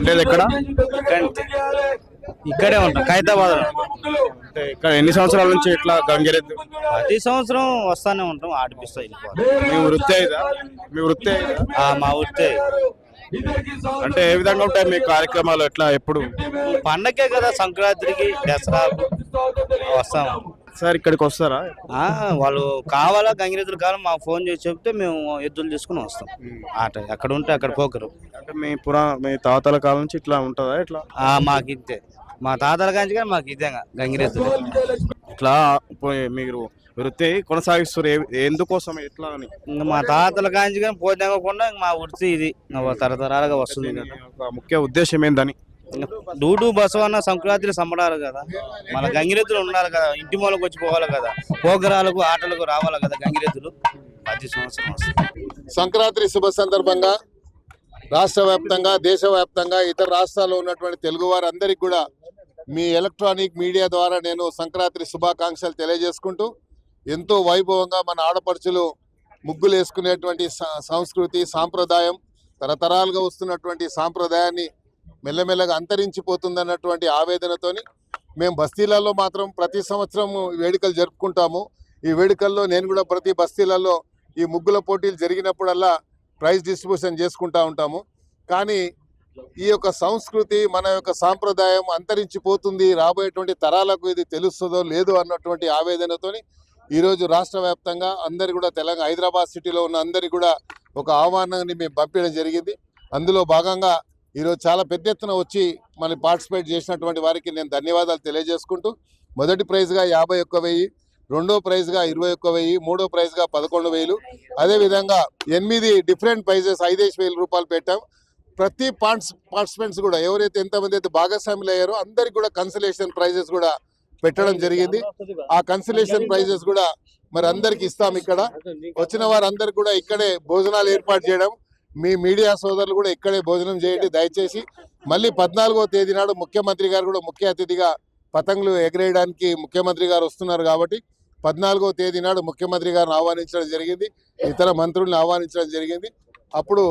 ఉండేది ఎక్కడ? ఇక్కడే ఉంటాం ఖైతాబాద్ అంటే ఇక్కడ ఎన్ని సంవత్సరాల నుంచి ఇట్లా గంగిరెద్దు? ప్రతి సంవత్సరం వస్తానే ఉంటాం ఆడిపిస్తా వెళ్ళిపోతాం మీ వృత్తి అయిదా? మీ వృత్తి అయిదా? ఆ, మా ఊరితే అంటే ఏ విధంగా ఉంటాయి మీ కార్యక్రమాలు ఎట్లా ఎప్పుడు? పండగే కదా సంక్రాంతికి దసరాకు వస్తాం సార్ ఇక్కడికి వస్తారా? వాళ్ళు కావాలా గంగిరెద్దులు కావాలా మాకు ఫోన్ చేసి చెప్తే మేము ఎద్దులు తీసుకుని వస్తాం. ఆట ఎక్కడ ఉంటే అక్కడ పోకరు. అంటే మీ పురా మీ తాతల కాలం నుంచి ఇట్లా ఉంటుందా ఇట్లా? మాకు ఇంతే మా తాతల కాంచి కానీ మాకు ఇదే గంగిరెద్దులు. ఇట్లా మీరు వృత్తి కొనసాగిస్తారు. ఎందుకోసం ఎట్లా అని? మా తాతల కాంచి కానీ పోతే మా వృత్తి ఇది. తరతరాలుగా వస్తుంది ముఖ్య ఉద్దేశం ఏందని? డూడు బసవన్న సంక్రాంతిని సంబడాలి కదా. మన గంగిరెద్దులు ఉండాలి కదా. ఇంటి మూలకు వచ్చి పోవాలి కదా. పోగరాలకు ఆటలకు రావాలి కదా గంగిరెద్దులు. ప్రతి సంవత్సరం సంక్రాంతి శుభ సందర్భంగా రాష్ట్ర వ్యాప్తంగా దేశవ్యాప్తంగా ఇతర రాష్ట్రాల్లో ఉన్నటువంటి తెలుగు వారందరికీ కూడా మీ ఎలక్ట్రానిక్ మీడియా ద్వారా నేను సంక్రాంతి శుభాకాంక్షలు తెలియజేసుకుంటూ ఎంతో వైభవంగా మన ఆడపడుచులు ముగ్గులు వేసుకునేటువంటి సంస్కృతి సాంప్రదాయం తరతరాలుగా వస్తున్నటువంటి సాంప్రదాయాన్ని మెల్లమెల్లగా అంతరించిపోతుందన్నటువంటి ఆవేదనతోని మేము బస్తీలలో మాత్రం ప్రతి సంవత్సరం వేడుకలు జరుపుకుంటాము. ఈ వేడుకల్లో నేను కూడా ప్రతి బస్తీలలో ఈ ముగ్గుల పోటీలు జరిగినప్పుడల్లా ప్రైజ్ డిస్ట్రిబ్యూషన్ చేసుకుంటూ ఉంటాము. కానీ ఈ యొక్క సంస్కృతి మన యొక్క సాంప్రదాయం అంతరించిపోతుంది రాబోయేటువంటి తరాలకు ఇది తెలుస్తుందో లేదో అన్నటువంటి ఆవేదనతోని ఈరోజు రాష్ట్ర వ్యాప్తంగా అందరి కూడా తెలంగాణ హైదరాబాద్ సిటీలో ఉన్న అందరికి కూడా ఒక ఆహ్వానాన్ని మేము పంపించడం జరిగింది. అందులో భాగంగా ఈరోజు చాలా పెద్ద ఎత్తున వచ్చి మనం పార్టిసిపేట్ చేసినటువంటి వారికి నేను ధన్యవాదాలు తెలియజేసుకుంటూ మొదటి ప్రైజ్గా యాభై ఒక్క వెయ్యి రెండో ప్రైజ్గా ఇరవై ఒక్క వెయ్యి మూడో ప్రైజ్గా పదకొండు వేలు. అదేవిధంగా ఎనిమిది డిఫరెంట్ ప్రైజెస్ ఐదేసి వేల రూపాయలు పెట్టాం. ప్రతి పార్ట్స్ పార్టిసిపెంట్స్ కూడా ఎవరైతే ఎంతమంది అయితే భాగస్వాములు అయ్యారో అందరికి కూడా కన్సలేషన్ ప్రైజెస్ కూడా పెట్టడం జరిగింది. ఆ కన్సలేషన్ ప్రైజెస్ కూడా మరి అందరికి ఇస్తాం ఇక్కడ. వచ్చిన వారందరికి కూడా ఇక్కడే భోజనాలు ఏర్పాటు చేయడం మీ మీడియా సోదరులు కూడా ఇక్కడే భోజనం చేయండి. దయచేసి మళ్ళీ పద్నాలుగో తేదీ నాడు ముఖ్యమంత్రి గారు కూడా ముఖ్య అతిథిగా పతంగులు ఎగరేయడానికి ముఖ్యమంత్రి గారు వస్తున్నారు కాబట్టి పద్నాలుగో తేదీ నాడు ముఖ్యమంత్రి గారిని ఆహ్వానించడం జరిగింది. ఇతర మంత్రుల్ని ఆహ్వానించడం జరిగింది. అప్పుడు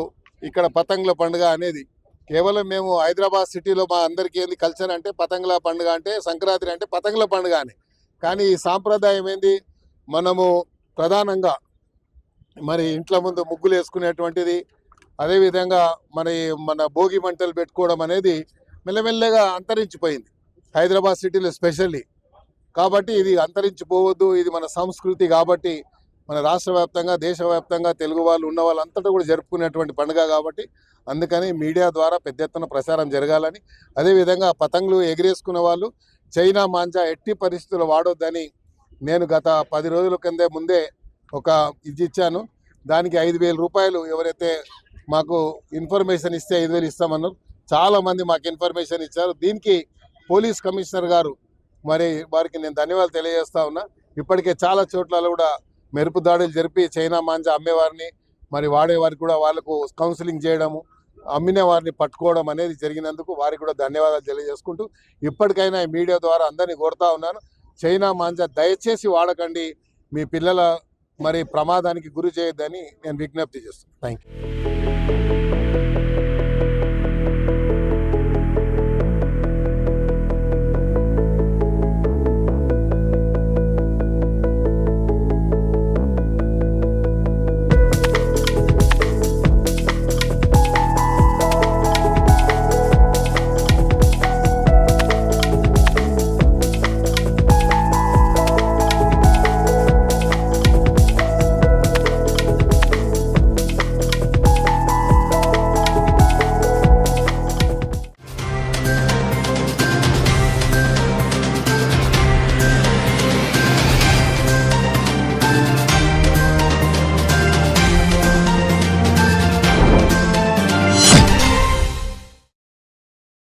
ఇక్కడ పతంగుల పండుగ అనేది కేవలం మేము హైదరాబాద్ సిటీలో మా అందరికీ ఏంది? కల్చర్ అంటే పతంగుల పండుగ అంటే సంక్రాంతి అంటే పతంగుల పండుగ అని. కానీ ఈ సాంప్రదాయం ఏంది? మనము ప్రధానంగా మరి ఇంట్లో ముందు ముగ్గులు వేసుకునేటువంటిది అదేవిధంగా మన మన భోగి మంటలు పెట్టుకోవడం అనేది మెల్లమెల్లగా అంతరించిపోయింది. హైదరాబాద్ సిటీలో స్పెషల్లీ. కాబట్టి ఇది అంతరించిపోవద్దు ఇది మన సంస్కృతి కాబట్టి మన రాష్ట్ర వ్యాప్తంగా దేశవ్యాప్తంగా తెలుగు వాళ్ళు ఉన్న వాళ్ళంతటా కూడా జరుపుకునేటువంటి పండుగ కాబట్టి అందుకని మీడియా ద్వారా పెద్ద ఎత్తున ప్రచారం జరగాలని అదేవిధంగా పతంగులు ఎగిరేసుకున్న వాళ్ళు చైనా మాంజా ఎట్టి పరిస్థితులు వాడొద్దని నేను గత పది రోజుల కిందే ముందే ఒక ఇది ఇచ్చాను. దానికి ఐదు రూపాయలు ఎవరైతే మాకు ఇన్ఫర్మేషన్ ఇస్తే ఐదు వేలు ఇస్తామన్నారు. చాలా మంది మాకు ఇన్ఫర్మేషన్ ఇచ్చారు. దీనికి పోలీస్ కమిషనర్ గారు మరి వారికి నేను ధన్యవాదాలు తెలియజేస్తా ఉన్నా. ఇప్పటికే చాలా చోట్ల కూడా మెరుపు దాడులు జరిపి చైనా మాంజా అమ్మేవారిని మరి వాడేవారికి కూడా వాళ్ళకు కౌన్సిలింగ్ చేయడము అమ్మిన వారిని పట్టుకోవడం అనేది జరిగినందుకు వారికి కూడా ధన్యవాదాలు తెలియజేసుకుంటూ ఇప్పటికైనా మీడియా ద్వారా అందరినీ కోరుతా ఉన్నాను. చైనా మాంజా దయచేసి వాడకండి. మీ పిల్లల మరి ప్రమాదానికి గురి చేయొద్దని నేను విజ్ఞప్తి చేస్తున్నాను థ్యాంక్ యూ thank you